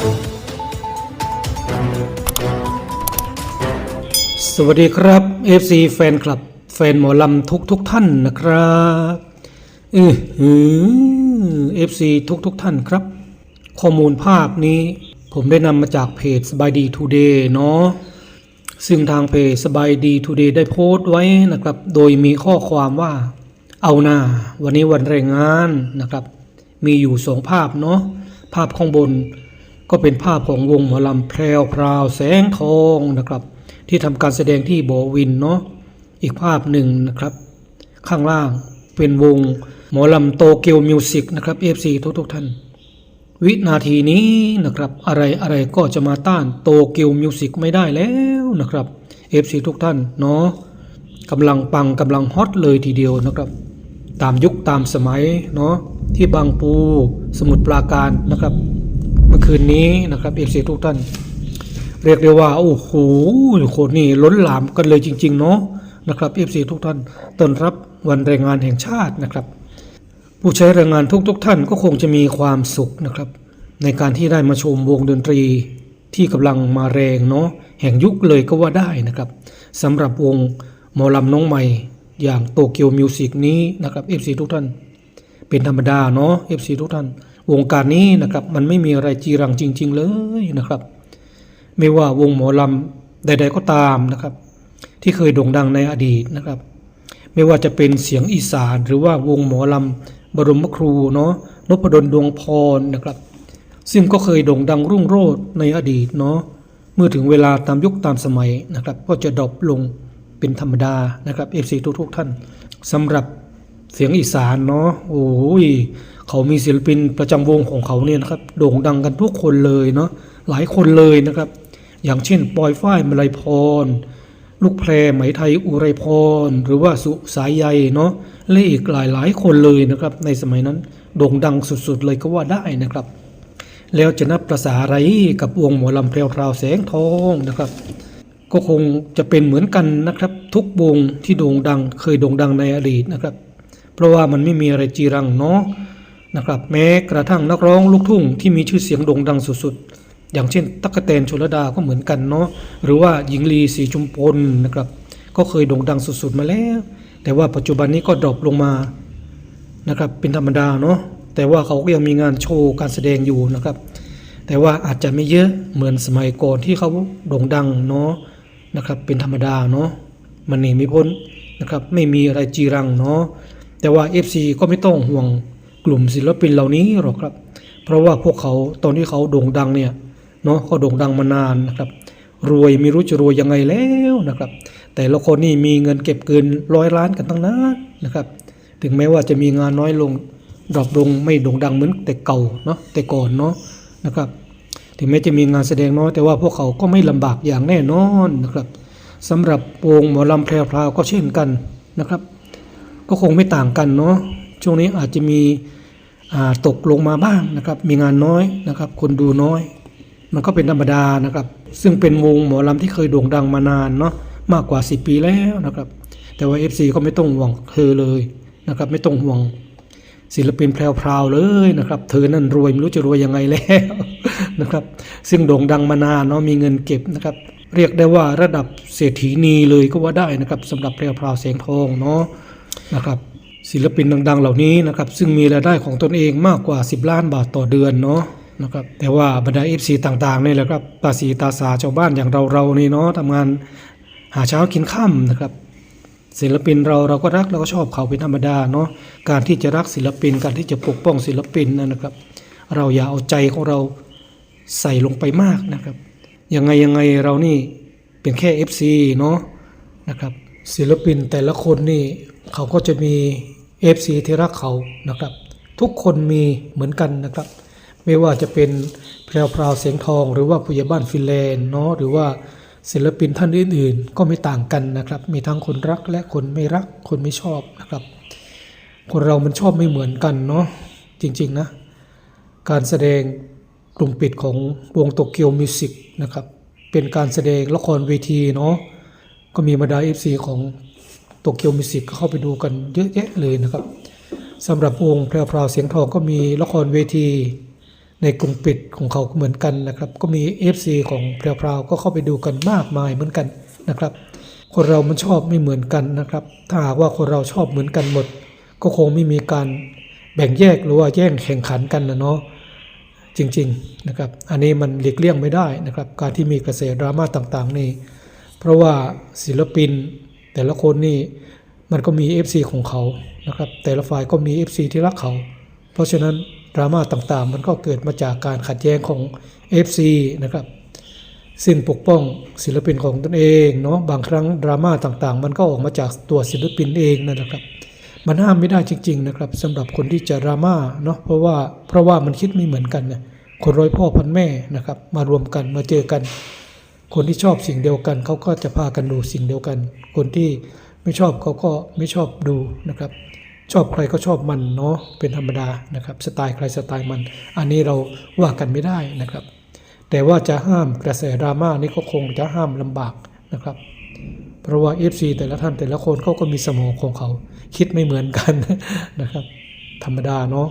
สวัสดีครับ FC แฟนคลับ แฟนหมอลำทุกทุกท่านนะครับเออหือ FC ทุกทุกท่านครับ ข้อมูลภาพนี้ผมได้นำมาจากเพจสบายดีทูเดย์เนาะซึ่งทางเพจสบายดีทูเดย์ได้โพสต์ไว้นะครับ โดยมีข้อความว่าเอาหน้าวันนี้วันแรงงานนะครับ มีอยู่สองภาพเนาะภาพข้างบน ก็เป็นภาพของวงหมอลำแพรวพราวแสงทองนะครับ ที่ทำการแสดงที่โบวินเนาะอีกภาพหนึ่งนะครับ ข้างล่างเป็นวงหมอลำโตเกียวมิวสิกนะครับ FC ทุกทุกท่าน วินาทีนี้นะครับอะไรอะไรก็จะมาต้านโตเกียวมิวสิกไม่ได้แล้วนะครับ FC ทุกท่านเนาะกำลังปังกำลังฮอตเลยทีเดียวนะครับ ตามยุคตามสมัยเนาะที่บางปูสมุทรปราการนะครับ เมื่อคืนนี้นะครับ FC ทุกท่าน เรียกได้ว่า โอ้โหโคนนี่ล้นหลามกันเลยจริง ๆ เนาะนะครับ FC ทุกท่านต้อนรับวันแรงงานแห่งชาตินะครับ ผู้ใช้แรงงานทุกๆทท่านก็คงจะมีความสุขนะครับ ในการที่ได้มาชมวงดนตรีที่กำลังมาแรงเนาะแห่งยุคเลยก็ว่าได้นะครับสำหรับวงหมอลำน้องใหม่อย่างโตเกียวมิวสิกนี้นะครับ FC ทุกท่าน เป็นธรรมดาเนาะ FC ทุกท่าน วงการนี้นะครับ มันไม่มีอะไรจีรังจริง ๆ เลยนะครับ ไม่ว่าวงหมอลำใด ๆก็ตามนะครับ ที่เคยโด่งดังในอดีตนะครับ ไม่ว่าจะเป็นเสียงอีสานหรือว่าวงหมอลำบรมครูเนาะนพดลดวงพรนะครับ ซึ่งก็เคยโด่งดังรุ่งโรจน์ในอดีตเนาะเมื่อถึงเวลาตามยุคตามสมัยนะครับ ก็จะดรอปลงเป็นธรรมดานะครับ FC ทุกๆท่านสำหรับเสียงอีสานเนาะโอ้ย เขามีศิลปินประจำวงของเขาเนี่ยนะครับโด่งดังกันทุกคนเลยเนาะหลายคนเลยนะครับ อย่างเช่นปอยฝ้ายมลัยพร ลูกแพรไหมไทยอุไรพร หรือว่าสุสายใยเนาะและอีกหลายหลายคนเลยนะครับ ในสมัยนั้นโด่งดังสุดๆเลยก็ว่าได้นะครับ แล้วจะนับประสาอะไรกับวงหมอลำเพลวพราวแสงทองนะครับก็คงจะเป็นเหมือนกันนะครับ ทุกวงที่โด่งดังเคยโด่งดังในอดีตนะครับ เพราะว่ามันไม่มีอะไรจีรังเนาะ นะครับแม้กระทั่งนักร้องลูกทุ่งที่มีชื่อเสียงโด่งดังสุดๆ อย่างเช่น ตั๊กแตนชลดาก็เหมือนกันเนาะหรือว่าหญิงลีศรีจุมพลนะครับ ก็เคยโด่งดังสุดๆมาแล้ว แต่ว่าปัจจุบันนี้ก็ดรอปลงมานะครับเป็นธรรมดาเนาะแต่ว่าเขาก็ยังมีงานโชว์การแสดงอยู่นะครับ แต่ว่าอาจจะไม่เยอะเหมือนสมัยก่อนที่เขาโด่งดังเนาะนะครับ เป็นธรรมดาเนาะมันหนีไม่พ้นนะครับ ไม่มีอะไรจีรังเนาะแต่ว่า FC ก็ไม่ต้องห่วง กลุ่มศิลปินเหล่านี้หรอกครับ เพราะว่าพวกเขาตอนที่เขาโด่งดังเนี่ยเนาะเขาโด่งดังมานานนะครับ รวยไม่รู้จะรวยยังไงแล้วนะครับ แต่ละคนนี่มีเงินเก็บเกินร้อยล้านกันทั้งนั้นนะครับ ถึงแม้ว่าจะมีงานน้อยลงดรอปลงไม่โด่งดังเหมือนแต่เก่าเนาะแต่ก่อนเนาะนะครับ ถึงแม้จะมีงานแสดงน้อยแต่ว่าพวกเขาก็ไม่ลำบากอย่างแน่นอนนะครับสำหรับวงหมอลำแพรวพราวก็เช่นกันนะครับ ก็คงไม่ต่างกันเนาะ ช่วงนี้อาจจะมีตกลงมาบ้างนะครับ มีงานน้อยนะครับ คนดูน้อย มันก็เป็นธรรมดานะครับ ซึ่งเป็นวงหมอลำที่เคยโด่งดังมานานเนาะมากกว่า 10 ปีแล้วนะครับ แต่ว่า FC ก็ไม่ต้องห่วงเธอเลยนะครับ ไม่ต้องห่วงศิลปินแพรวๆเลยนะครับ เธอนั่นรวยไม่รู้จะรวยยังไงแล้วนะครับ ซึ่งโด่งดังมานานเนาะมีเงินเก็บนะครับ เรียกได้ว่าระดับเศรษฐีนีเลยก็ว่าได้นะครับสำหรับแพรวๆแสงทองเนาะนะครับ ศิลปินดัง ๆ เหล่านี้นะครับ ซึ่งมีรายได้ของตนเองมากกว่า 10 ล้านบาทต่อเดือนเนาะนะครับแต่ว่าบรรดา FC ต่างๆนี่แหละครับตาสีตาสาชาวบ้านอย่างเราๆนี่เนาะทำงานหาเช้ากินค่ำนะครับ ศิลปินเราเราก็รักเราก็ชอบเขาเป็นธรรมดาเนาะการที่จะรักศิลปิน การที่จะปกป้องศิลปินนะนะครับ เราอย่าเอาใจของเราใส่ลงไปมากนะครับยังไงยังไงเรานี่เป็นแค่ FC เนาะนะครับศิลปินแต่ละคนนี่เขาก็จะมี FC ที่รักเขานะครับ ทุกคนมีเหมือนกันนะครับ ไม่ว่าจะเป็นแพรวพราวเสียงทอง หรือว่าผู้ใหญ่บ้านฟินแลนเนาะหรือว่าศิลปินท่านอื่นๆ ก็ไม่ต่างกันนะครับ มีทั้งคนรักและคนไม่รักคนไม่ชอบนะครับ คนเรามันชอบไม่เหมือนกันเนาะจริงๆนะ การแสดงกลุ่มปิดของวงโตเกียวมิวสิกนะครับเป็นการแสดงละครเวทีเนาะก็มีบรรดา FC ของ โตเกียวมิวสิกเข้าไปดูกันเยอะแยะเลยนะครับสำหรับวงแพรวพราวเสียงทองก็มีละครเวที ในกลุ่มปิดของเขาเหมือนกันนะครับ ก็มี FC ของแพรวๆก็เข้าไปดูกันมากมายเหมือนกันนะครับ คนเรามันชอบไม่เหมือนกันนะครับ ถ้าหากว่าคนเราชอบเหมือนกันหมด ก็คงไม่มีการแบ่งแยกหรือว่าแย่งแข่งขันกันนะเนาะจริงๆนะครับอันนี้มันหลีกเลี่ยงไม่ได้นะครับ การที่มีกระแสดราม่าต่างๆนี่เพราะว่าศิลปิน แต่ละคนนี่มันก็มี FC ของเขานะครับ แต่ละฝ่ายก็มี FC ที่รักเขา เพราะฉะนั้นดราม่าต่างๆ มันก็เกิดมาจากการขัดแย้งของ FC นะครับซึ่งปกป้องศิลปินของตนเองเนาะบางครั้งดราม่าต่างๆ มันก็ออกมาจากตัวศิลปินเองนั่นแหละครับ มันห้ามไม่ได้จริง ๆ นะครับสำหรับคนที่จะดราม่าเนาะเพราะว่าเพราะว่ามันคิดไม่เหมือนกันนะคนร้อยพ่อพันแม่นะครับ มารวมกันมาเจอกัน คนที่ชอบสิ่งเดียวกันเขาก็จะพากันดูสิ่งเดียวกัน คนที่ไม่ชอบเขาก็ไม่ชอบดูนะครับ ชอบใครก็ชอบมันเนาะเป็นธรรมดานะครับ สไตล์ใครสไตล์มัน อันนี้เราว่ากันไม่ได้นะครับ แต่ว่าจะห้ามกระแสดราม่านี่ก็คงจะห้ามลำบากนะครับ เพราะว่า FC แต่ละท่านแต่ละคนเขาก็มีสมองของเขา คิดไม่เหมือนกันนะครับ ธรรมดาเนาะ